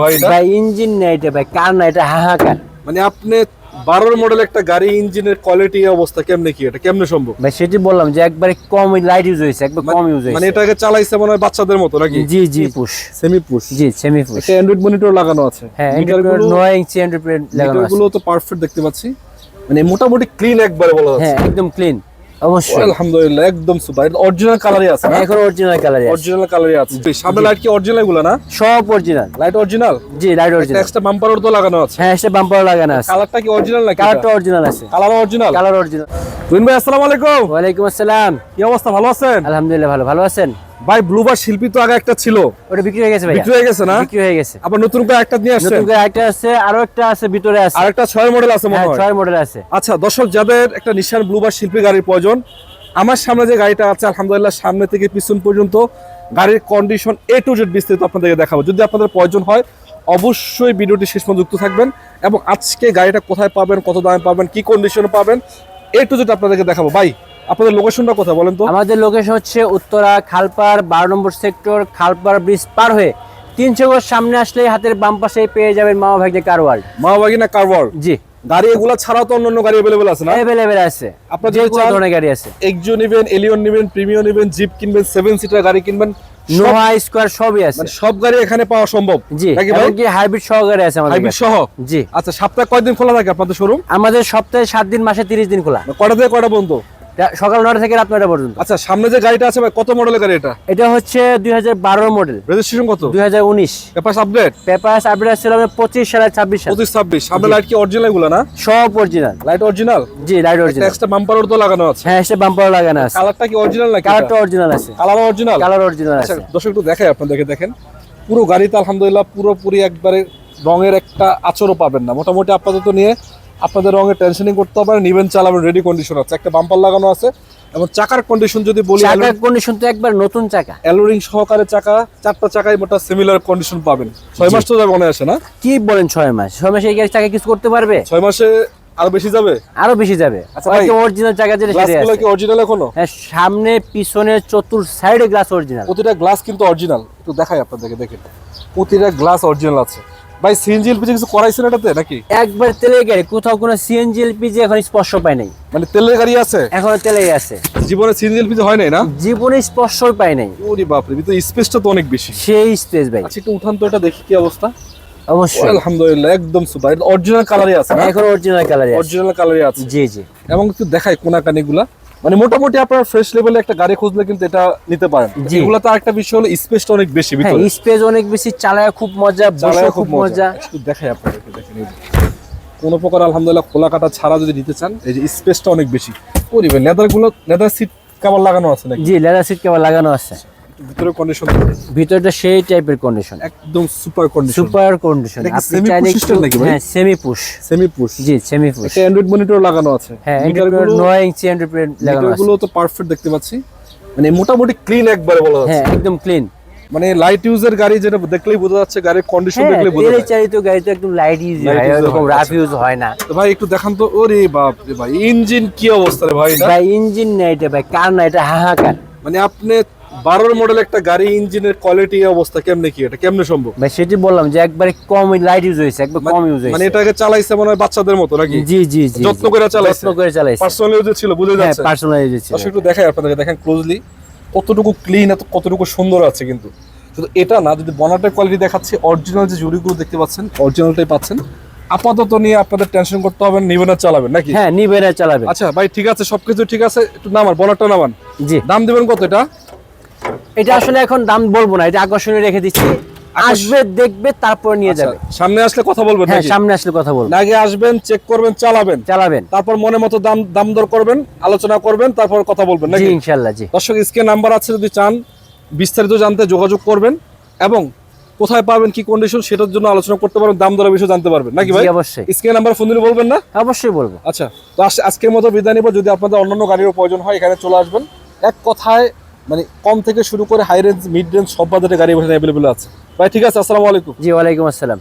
ভাই ভাই ইঞ্জিন নেই এটা ভাই কার না এটা? হাহাকার মানে আপনি বারোর মডেল একটা গাড়ি ইঞ্জিনের কোয়ালিটি অবস্থা কেমনে কি? এটা কেমনে সম্ভব? ভাই সেটি বললাম যে একবারে কম লাইট ইউজ হয়েছে একবার কম ইউজ মানে এটাকে চালাইছে মনে হয় বাচ্চাদের মতো নাকি? জি জি পুশ সেমি পুশ জি সেমি পুশ একটা অ্যান্ড্রয়েড মনিটর লাগানো আছে। হ্যাঁ ইঞ্চি এন্টারপ্রেট লাগানো আছে। মিটারগুলো তো পারফেক্ট দেখতে পাচ্ছি। মানে মোটামুটি ক্লিন একবারে বলা হ্যাঁ একদম ক্লিন অবশ্যই। আলহামদুলিল্লাহ একদম সুপার। অরিজিনাল কালারই আছে এখন অরিজিনাল কালার আছে। অরিজিনাল কালারই আছে। সামনে লাইট কি অরিজিনালগুলো না? সব অরিজিনাল লাইট অরিজিনাল জি লাইট অরিজিনাল এক্সট্রা বাম্পারও তো লাগানো আছে। হ্যাঁ লাগানো আছে। কালারটা কি অরিজিনাল নাকি কালারটা অরিজিনাল আছে। Colour original colour original Tuhin ভাই আসসালামু আলাইকুম। আসসালাম। কি অবস্থা ভালো আছেন? আলহামদুলিল্লাহ ভালো। ভালো আছেন? ভাই ব্লুবার শিল্পী তো আগে একটা ছিল। ওটা বিক্রি হয়ে গেছে ভাই বিক্রি হয়ে গেছে না? বিক্রি হয়ে গেছে। আবার নতুন করে একটা নিয়ে আসছেন? নতুন করে একটা আছে আরও একটা আছে ভিতরে আছে। আর একটা মডেল আছে মনে হ্যাঁ হয়? মডেল আছে। আচ্ছা দর্শক যাদের একটা নিশান ব্লুবার শিল্পী গাড়ির প্রয়োজন আমার সামনে যে গাড়িটা আছে আলহামদুলিল্লাহ সামনে থেকে পিছন পর্যন্ত গাড়ির কন্ডিশন এ টু জেড বিস্তারিত আপনাদেরকে দেখাবো। যদি আপনাদের প্রয়োজন হয় অবশ্যই ভিডিওটি শেষ পর্যন্ত যুক্ত থাকবেন এবং আজকে গাড়িটা কোথায় পাবেন কত দামে পাবেন কি কন্ডিশনে পাবেন এ টু জেড আপনাদেরকে দেখাবো। ভাই আপনাদের লোকেশনটা কোথায় বলেন তো? আমাদের লোকেশন হচ্ছে উত্তরা খালপাড় বারো নম্বর সেক্টর খালপাড় ব্রিজ পার হয়ে তিনশো গজ সামনে আসলে হাতের বাম পাশে পেয়ে যাবেন মামা ভাগ্নে কার ওয়ার্ল্ড মাওবাগি না কারওয়ার জি। গাড়ি এগুলা ছাড়াও তো অন্যান্য গাড়ি আছে না? অ্যাভেলেবেল আছে। আপনার যে কোনো ধরনের গাড়ি আছে। নেবেন এলিয়ন নেবেন নেবেন জিপ কিনবেন সেভেন সিটার গাড়ি কিনবেন নোহা স্কোয়ার সবই আছে। মানে সব গাড়ি এখানে পাওয়া সম্ভব। জি নাকি ভাই? এমনকি হাইব্রিড সহ গাড়ি আছে আমাদের হাইব্রিড সহ? জি। আচ্ছা সপ্তাহে কয়দিন খোলা থাকে আপনাদের শোরুম আমাদের সপ্তাহে সাত দিন মাসে তিরিশ দিন খোলা। কয়টা থেকে কয়টা বন্ধ সকাল নটা থেকে রাত নয়টা পর্যন্ত। আচ্ছা সামনে যে গাড়িটা আছে ভাই কত মডেলের গাড়ি এটা? এটা হচ্ছে দুই হাজার বারো মডেল রেজিস্ট্রেশন কত? দুই হাজার উনিশ। পেপার আপডেট পেপার আপডেট ছিল পঁচিশ সালে ছাব্বিশ পঁচিশ ছাব্বিশ। সামনে লাইট কি অরিজিনালগুলো না? সব অরিজিনাল লাইট অরিজিনাল জি লাইট অরিজিনাল এক্সট্রা বাম্পারও তো লাগানো আছে। হ্যাঁ সে বাম্পার লাগানো আছে। কালারটা কি অরিজিনাল নাকি কালারটা অরিজিনাল আছে। কালার অরিজিনাল কালার অরিজিনাল আছে। দর্শক একটু দেখাই আপনাদেরকে দেখেন। পুরো গাড়িতে আলহামদুলিল্লাহ পুরোপুরি একবারে রঙের একটা আচরও পাবেন না। মোটামুটি আপাতত নিয়ে আপনাদের রঙের টেনশনিং করতে হবে নিবেন চালাবেন রেডি কন্ডিশন আছে। একটা বাম্পার লাগানো আছে এবং চাকার কন্ডিশন যদি বলি চাকার কন্ডিশন তো একবার নতুন চাকা। অ্যালোরিং সহকারে চাকা চারটা চাকায় মোটা সিমিলার কন্ডিশন পাবেন। ছয় মাস তো মনে আসে না? কি বলেন ছয় মাস? ছয় মাসে এই গাড়ি চাকা কিছু করতে পারবে? ছয় মাসে আরও বেশি যাবে? আরও বেশি যাবে। আচ্ছা ভাই, অরিজিনাল চাকা যেটা গ্লাসগুলো আছে কি অরিজিনাল এখনও? হ্যাঁ সামনে পিছনে চতুর সাইডে গ্লাস অরিজিনাল প্রতিটা গ্লাস কিন্তু অরিজিনাল একটু দেখাই আপনাদেরকে দেখেন। প্রতিটা গ্লাস অরিজিনাল আছে। ভাই সিএনজি এলপিজি কিছু করাইছেন এটাতে নাকি? একবার তেলের গাড়ি কোথাও কোনো সিএনজি এলপিজি এখন স্পর্শ পায় নাই। মানে তেলের গাড়ি আছে? এখনও তেলেই আছে। জীবনে সিএনজি এলপিজি হয় নাই না? জীবনে স্পর্শই পায় নাই। ওরে বাপরে ভিতরে স্পেসটা তো অনেক বেশি। সেই স্পেস ভাই। আচ্ছা একটু উঠান তো এটা দেখি কি অবস্থা। অবশ্যই। আলহামদুলিল্লাহ একদম সুপার অরিজিনাল কালারই আছে না? এখন অরিজিনাল কালার আছে। অরিজিনাল কালারই আছে। জি জি। এবং একটু দেখাই কোনা কানিগুলা মানে মোটামুটি আপনার ফ্রেশ লেভেলে একটা গাড়ি খুঁজলে কিন্তু এটা নিতে পারেন। এগুলো তো আরেকটা বিষয় হলো স্পেসটা অনেক বেশি হ্যাঁ ভিতরে। স্পেস অনেক বেশি চালায় খুব মজা বসে খুব মজা। একটু দেখাই আপনাদেরকে দেখেন। কোনো প্রকার আলহামদুলিল্লাহ খোলা কাটা ছাড়া যদি নিতে চান এই যে স্পেসটা অনেক বেশি। ওরে ভাই লেদারগুলো লেদার সিট কভার লাগানো আছে নাকি? জি লেদার সিট কেবল লাগানো আছে। একটু ভিতরে কন্ডিশন ভিতরটা সেই টাইপের কন্ডিশন একদম সুপার কন্ডিশন সুপার কন্ডিশন আপনি চাইলে? হ্যাঁ সেমি পুশ সেমি পুশ জি সেমি পুশ একটা অ্যান্ড্রয়েড মনিটর লাগানো আছে। হ্যাঁ মিটারগুলো নয় ইঞ্চি এন্টারপ্রেট লাগানো আছে। মিটারগুলো তো পারফেক্ট দেখতে পাচ্ছি। মানে মোটামুটি ক্লিন একবারে বলা যাচ্ছে। হ্যাঁ একদম ক্লিন মানে লাইট ইউজের গাড়ি যেটা দেখলেই বোঝা যাচ্ছে গাড়ির কন্ডিশন হ্যাঁ দেখলেই বোঝা তেলে গাড়ি তো একদম লাইট ইউজ হয় এরকম রাফ। ইউজ হয় না। তো ভাই একটু দেখান তো। ওরে বাপ রে ভাই ইঞ্জিন কি অবস্থা রে ভাই ভাই ইঞ্জিন নেই এটা ভাই কার না এটা হাহাকার। মানে আপনি বারোর মডেল একটা গাড়ি ইঞ্জিনের কোয়ালিটি অবস্থা কেমনে কি? এটা কেমনে সম্ভব? ভাই সেটি বললাম যে একবারে কম লাইট ইউজ হয়েছে একবার কম ইউজ মানে এটাকে চালাইছে মনে হয় বাচ্চাদের মতো নাকি? জি জি জি যত্ন করে চালাইছে। যত্ন করে চালাইছে। পার্সোনাল ইউজে ছিল বুঝে হ্যাঁ পার্সোনাল ইউজ ছিল। একটু দেখাই আপনাদেরকে দেখেন ক্লোজলি কতটুকু ক্লিন এত কতটুকু সুন্দর আছে কিন্তু। শুধু এটা না যদি বনাটের কোয়ালিটি দেখাচ্ছে অরিজিনাল যে জুড়িগুলো দেখতে পাচ্ছেন অরিজিনালটাই পাচ্ছেন আপাতত নিয়ে আপনাদের টেনশন করতে হবে নিবেন আর চালাবেন নাকি? হ্যাঁ নিবে না চালাবে আচ্ছা ভাই ঠিক আছে সবকিছু ঠিক আছে একটু নামান বনারটা নামান। জি। দাম দিবেন কত এটা? এটা আসলে এখন দাম বলব না এটা আকর্ষণীয় রেখে দিচ্ছি। আসবে দেখবে তারপর নিয়ে যাবে। আচ্ছা, সামনে আসলে কথা বলবেন হ্যাঁ সামনে আসলে কথা বলব। আগে আসবেন চেক করবেন চালাবেন। চালাবেন। তারপর মনে মতো দাম দাম দর করবেন আলোচনা করবেন তারপর কথা বলবেন নাকি? ইনশাল্লাহ জি। দর্শক স্ক্রিন নাম্বার আছে যদি চান বিস্তারিত জানতে যোগাযোগ করবেন এবং কোথায় পাবেন কি কন্ডিশন সেটার জন্য আলোচনা করতে পারবেন দাম দরের বিষয়ে জানতে পারবেন নাকি ভাই? অবশ্যই। স্ক্রিন নাম্বার ফোন দিলে বলবেন না? অবশ্যই বলব। আচ্ছা তো আজকের মতো বিদায় নিব যদি আপনাদের অন্যান্য গাড়ির প্রয়োজন হয় এখানে চলে আসবেন। এক কথায় মানে কম থেকে শুরু করে হাই রেঞ্জ মিড রেঞ্জ সব বাজারে গাড়ি অ্যাভেলেবল আছে। ভাই, ঠিক আছে, আসসালামু আলাইকুম। জি, ওয়ালাইকুম আসসালাম।